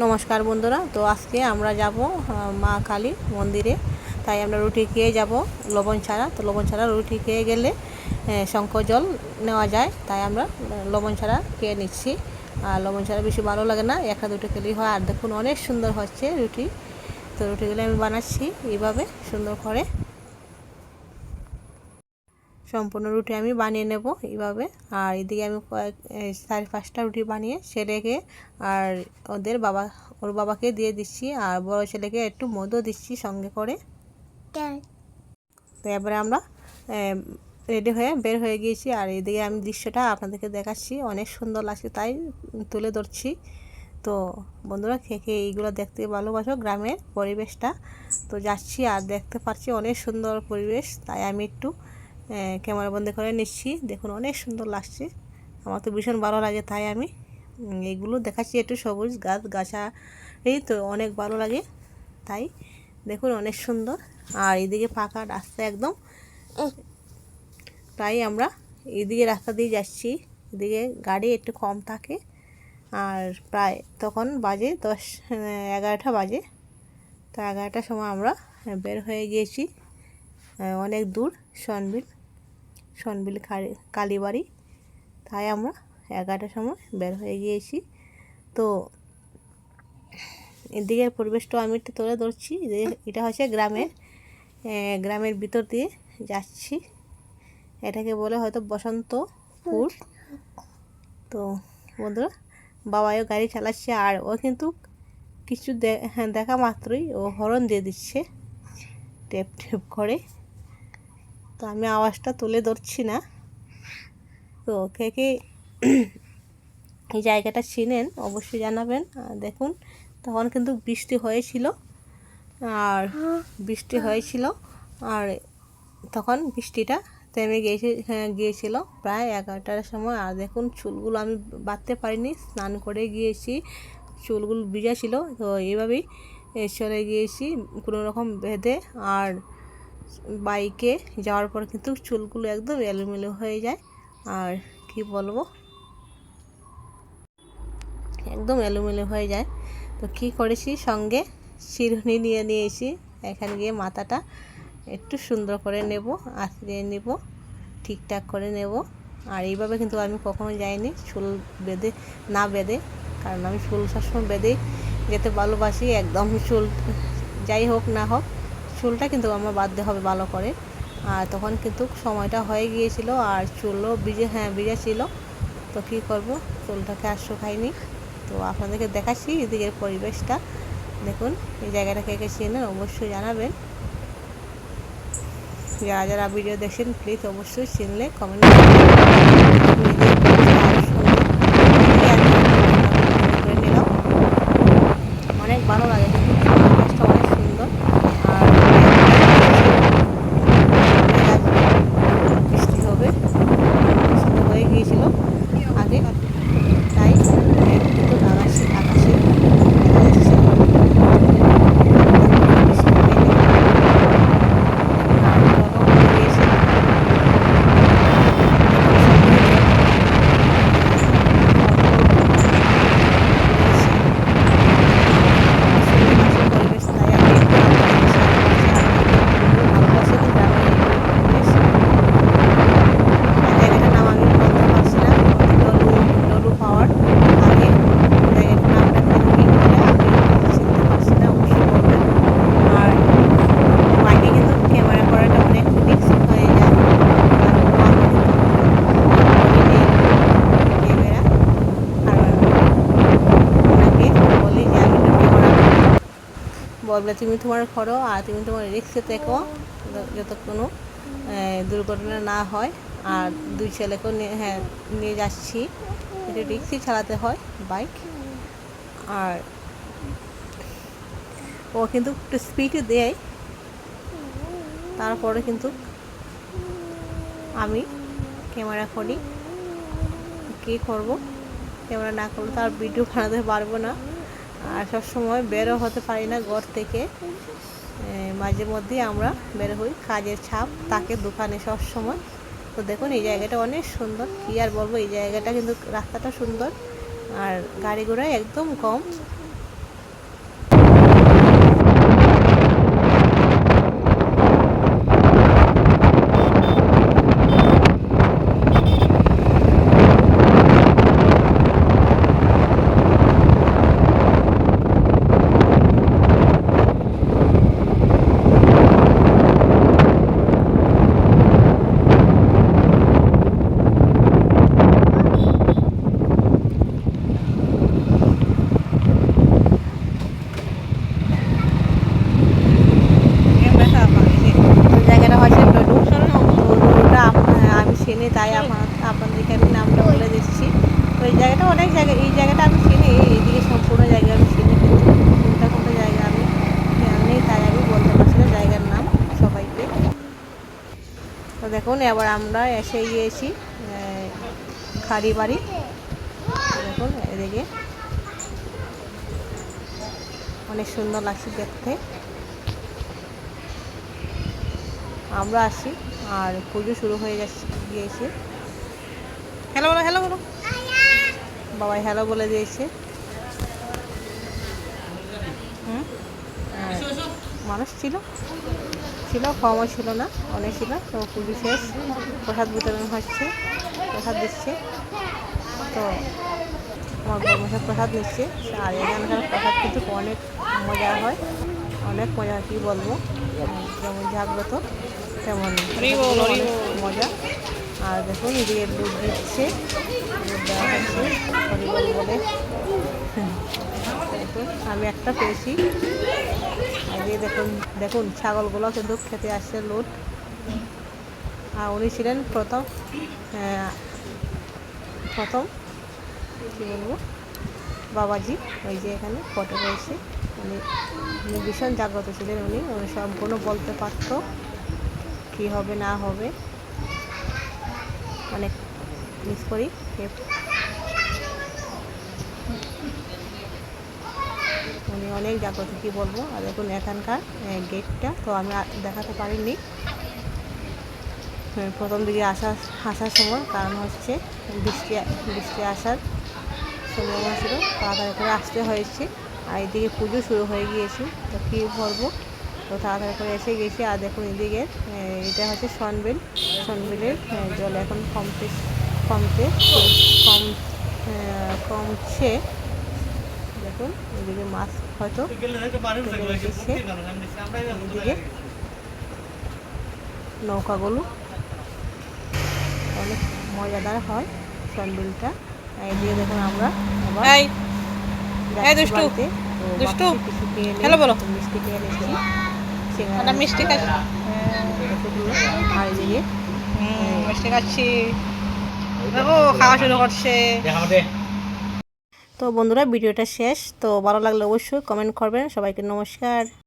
নমস্কার বন্ধুরা, তো আজকে আমরা যাব মা কালী মন্দিরে। তাই আমরা রুটি খেয়ে যাব, লবণ ছাড়া। তো লবণ ছাড়া রুটি খেয়ে গেলে শঙ্কর জল নেওয়া যায়। তাই আমরা লবণ ছাড়া খেয়ে নিচ্ছি। আর লবণ ছাড়া বেশি ভালো লাগে না, একটা দুটো খেলেই হয়। আর দেখুন, অনেক সুন্দর হচ্ছে রুটি। তো রুটিগুলো আমি বানাচ্ছি এইভাবে সুন্দর করে। সম্পূর্ণ রুটি আমি বানিয়ে নেব এইভাবে। আর এদিকে আমি কয়েক চার পাঁচটা রুটি বানিয়ে ছেলেকে আর ওদের বাবা ওর বাবাকে দিয়ে দিচ্ছি আর বড় ছেলেকে একটু মধু দিচ্ছি সঙ্গে করে। তো এবারে আমরা রেডি হয়ে বের হয়ে গিয়েছি আর এদিকে আমি দৃশ্যটা আপনাদেরকে দেখাচ্ছি। অনেক সুন্দর লাগছে তাই তুলে ধরছি। তো বন্ধুরা খেয়ে এইগুলো দেখতে ভালোবাসো গ্রামের পরিবেশটা। তো যাচ্ছি আর দেখতে পাচ্ছি অনেক সুন্দর পরিবেশ তাই আমি একটু ক্যামেরা বন্দি করে নিচ্ছি। দেখুন অনেক সুন্দর লাগছে। আমার তো ভীষণ ভালো লাগে তাই আমি। উম, এইগুলো দেখাচ্ছি একটু সবুজ গাছ গাছা এই তো অনেক ভালো লাগে তাই। দেখুন অনেক সুন্দর। আর এদিকে ফাঁকা রাস্তা একদম। তাই আমরা এদিকে রাস্তা দিয়ে যাচ্ছি। এদিকে গাড়ি একটু কম থাকে। আর প্রায় তখন বাজে দশ এগারোটা বাজে। তো এগারোটার সময় আমরা বের হয়ে গিয়েছি। অনেক দূর সনবিল। সনবিল কালী- কালীবাড়ি। তাই আমরা এগারোটার সময় বের হয়ে গিয়েছি। তো এদিকের পরিবেশটা আমি একটু তুলে ধরছি যে এটা হচ্ছে গ্রামের গ্রামের ভিতর দিয়ে যাচ্ছি। এটাকে বলে হয়তো বসন্তপুর। তো বন্ধুরা বাবাও গাড়ি চালাচ্ছে আর ও কিন্তু কিছু হ্যাঁ, দেখা মাত্রই ও হরণ দিয়ে দিচ্ছে। টেপ টেপ করে। তো আমি আওয়াজটা তুলে ধরছি না। তো কে কে এই জায়গাটা চিনেন অবশ্যই জানাবেন। দেখুন তখন কিন্তু বৃষ্টি হয়েছিল। আর বৃষ্টি হয়েছিল। আর তখন বৃষ্টিটা থেমে গিয়েছে হ্যাঁ, গিয়েছিল প্রায় এগারোটার সময়। আর দেখুন চুলগুলো আমি বাঁধতে পারিনি স্নান করে গিয়েছি। চুলগুলো ভিজা ছিল তো এইভাবেই চলে গিয়েছি কোনো রকম বেঁধে আর বাইকে যাওয়ার পর কিন্তু চুলগুলো একদম এলোমেলো হয়ে যায়। আর কি বলব? একদম এলোমেলো হয়ে যায়। তো কি করেছি? সঙ্গে চিরুনি নিয়ে নিয়েছি। এখানে গিয়ে মাথাটা একটু সুন্দর করে নেব, আঁচড়িয়ে নেব, ঠিকঠাক করে নেব। আর এইভাবে কিন্তু আমি কখনো যাইনি চুল বেঁধে, না বেঁধে, কারণ আমি চুল সবসময় বেঁধে যেতে ভালোবাসি। একদম চুল যাই হোক না হোক চুলটা কিন্তু আমার বাঁধতে হবে ভালো করে। আর তখন কিন্তু সময়টা হয়ে গিয়েছিল আর চুলও ভিজে হ্যাঁ ভিজে ছিল। তো কী করব? চুলটাকে আর শুকাইনি তো আপনাদেরকে দেখাচ্ছি এদিকের পরিবেশটা। দেখুন, এই জায়গাটা কে কে অবশ্যই জানাবেন। যারা যারা ভিডিও দেখছেন প্লিজ অবশ্যই চিনলে কমেন্ট অনেক ভালো লাগে কিন্তু পরিবেশটা অনেক সুন্দর আর বৃষ্টি হবে বৃষ্টি হয়ে গিয়েছিল আগে তাই কিন্তু আকাশে আকাশে দেখা যাচ্ছে। বৃষ্টি হয়নি। আর জলও হয়ে গিয়েছে। পরিবেশ তাই আমি একটু ভালোবাসি গ্রামের এই পরিবেশ জায়গাটার নাম আমি বলতে পারছি না ডলু ডলু পাওয়ার আগে জায়গাটার নামটা কি বলে আমি চিনতে পারছি না অবশ্যই বলবেন আর বাইকে কিন্তু ক্যামেরা করাটা অনেক রিস্ক হয়ে যায় কারণ আমি কিন্তু ক্যামেরা আর ওনাকে বলি যে আমি একটু ক্যামেরা বলবে, তুমি তোমার করো আর তুমি তোমার রিক্সে থেকো। যত কোনো দুর্ঘটনা না হয় আর দুই ছেলেকেও নিয়ে হ্যাঁ নিয়ে যাচ্ছি। একটু রিক্সই চালাতে হয়, বাইক। আর ও কিন্তু একটু স্পিডে দেয়। তারপরে কিন্তু আমি ক্যামেরা করি। কী করব? ক্যামেরা না করলে তো আর ভিডিও বানাতে পারব না। আর সব সময় বেরো হতে পারি না ঘর থেকে। মাঝে মধ্যেই আমরা বের হই, কাজের ছাপ তাকে দোকানে সব সময়। তো দেখুন, এই জায়গাটা অনেক সুন্দর। কী আর বলব, এই জায়গাটা কিন্তু রাস্তাটা সুন্দর। আর গাড়ি ঘোড়া একদম কম। এই জায়গাটা অনেক জায়গা, এই জায়গাটা আমি চিনি এইদিকে সম্পূর্ণ জায়গা আমি চিনি। কোনটা কোনটা জায়গা আমি নেই তাই আমি বলতে পারছি না জায়গার নাম সবাইকে। তো দেখুন, এবার আমরা এসে গিয়েছি খাড়ি বাড়ি দেখুন, এদিকে। অনেক সুন্দর লাগছে দেখতে। আমরা আসি, আর পুজো শুরু হয়ে গেছে, গিয়েছি। হ্যালো হ্যালো বাবাই হ্যালো বলে দিয়েছে। আর মানুষ ছিল। ছিল কমও ছিল না অনেক ছিল। তো পুজো শেষ প্রসাদ বিতরণ হচ্ছে প্রসাদ দিচ্ছে। তো আমার বর্মশাই প্রসাদ নিচ্ছে। আর এখানকার প্রসাদ কিন্তু অনেক মজা হয়। অনেক মজা কী বলব? যেমন জাগ্রত তেমন মজা। আর দেখুন এদিকে দুধ দিচ্ছে। আমি একটা পেয়েছি। এই দেখুন দেখুন, ছাগলগুলো কিন্তু খেতে আসছে লুট। আর উনি ছিলেন প্রথম প্রথম কী বলব? বাবাজি, ওই যে এখানে ফটো রয়েছে। উনি উনি ভীষণ জাগ্রত ছিলেন উনি। উনি সম্পূর্ণ বলতে পারতো কী হবে, না হবে। অনেক মিস করি। উনি অনেক জাগ্রত কী বলব, আর দেখুন এখানকার গেটটা তো আমি দেখাতে পারিনি। প্রথম দিকে আসা, আসার সময় কারণ হচ্ছে বৃষ্টি বৃষ্টি আসার সম্ভাবনা ছিল তাড়াতাড়ি করে আসতে হয়েছে। আর এদিকে পুজো শুরু হয়ে গিয়েছে, তো কী করব তো তাড়াতাড়ি করে এসে গেছি, আর দেখুন এদিকে এটা হচ্ছে সনবিল সনবিলের জল এখন কমতে কমতে কম কমছে দেখুন এদিকে মাছ হয়তো থেকে এসেছে এদিকে নৌকাগুলো অনেক মজাদার হয় আর এদিকে দেখুন আমরা আবার এই এই যাচ্ছি দুষ্টু, বাড়িতে। তো দুষ্টু, ভাবছি কিছু খেয়ে নিই। হ্যালো বলো। মিষ্টি খেয়ে নিচ্ছি সিঙ্গারা মিষ্টি খাচ্ছি আর এদিকে মিষ্টি খাচ্ছি দেখো খাওয়া শুরু করছে। তো বন্ধুরা ভিডিওটা শেষ। তো ভালো লাগলে অবশ্যই কমেন্ট করবেন। সবাইকে নমস্কার।